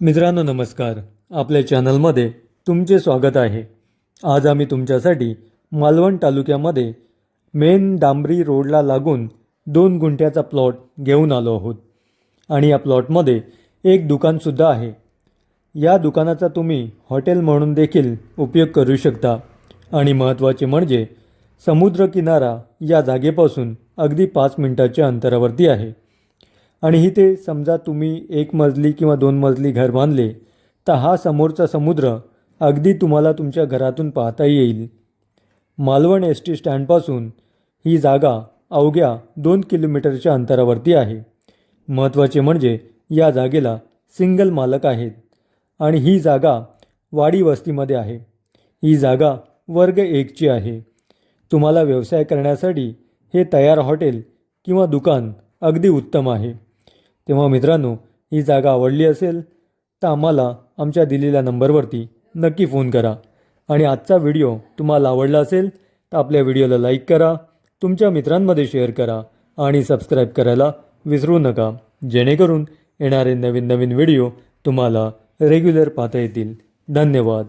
मित्रांनो नमस्कार. आपल्या चॅनलमध्ये तुमचे स्वागत आहे. आज आम्ही तुमच्यासाठी मालवण तालुक्यामध्ये मेन डांबरी रोडला लागून दोन गुंठ्याचा प्लॉट घेऊन आलो आहोत. आणि या प्लॉटमध्ये एक दुकानसुद्धा आहे. या दुकानाचा तुम्ही हॉटेल म्हणून देखील उपयोग करू शकता. आणि महत्त्वाचे म्हणजे समुद्रकिनारा या जागेपासून अगदी पाच मिनटाच्या अंतरावरती आहे. आणि इथे समजा तुम्ही एक मजली किंवा दोन मजली घर बांधले तर हा समोरचा समुद्र अगदी तुम्हाला तुमच्या घरातून पाहता येईल. मालवण एस टी स्टँडपासून ही जागा अवघ्या दोन किलोमीटरच्या अंतरावरती आहे. महत्त्वाचे म्हणजे या जागेला सिंगल मालक आहेत आणि ही जागा वाडी वस्तीमध्ये आहे. ही जागा वर्ग एकची आहे. तुम्हाला व्यवसाय करण्यासाठी हे तयार हॉटेल किंवा दुकान अगदी उत्तम आहे. तेव्हा मित्रांनो ही जागा आवडली असेल तर आम्हाला आमच्या दिलेल्या नंबरवरती नक्की फोन करा. आणि आजचा व्हिडिओ तुम्हाला आवडला असेल तर आपल्या व्हिडिओला लाईक करा तुमच्या मित्रांमध्ये शेअर करा आणि सबस्क्राईब करायला विसरू नका. जेणेकरून येणारे नवीन नवीन व्हिडिओ तुम्हाला रेग्युलर पाहता येतील. धन्यवाद.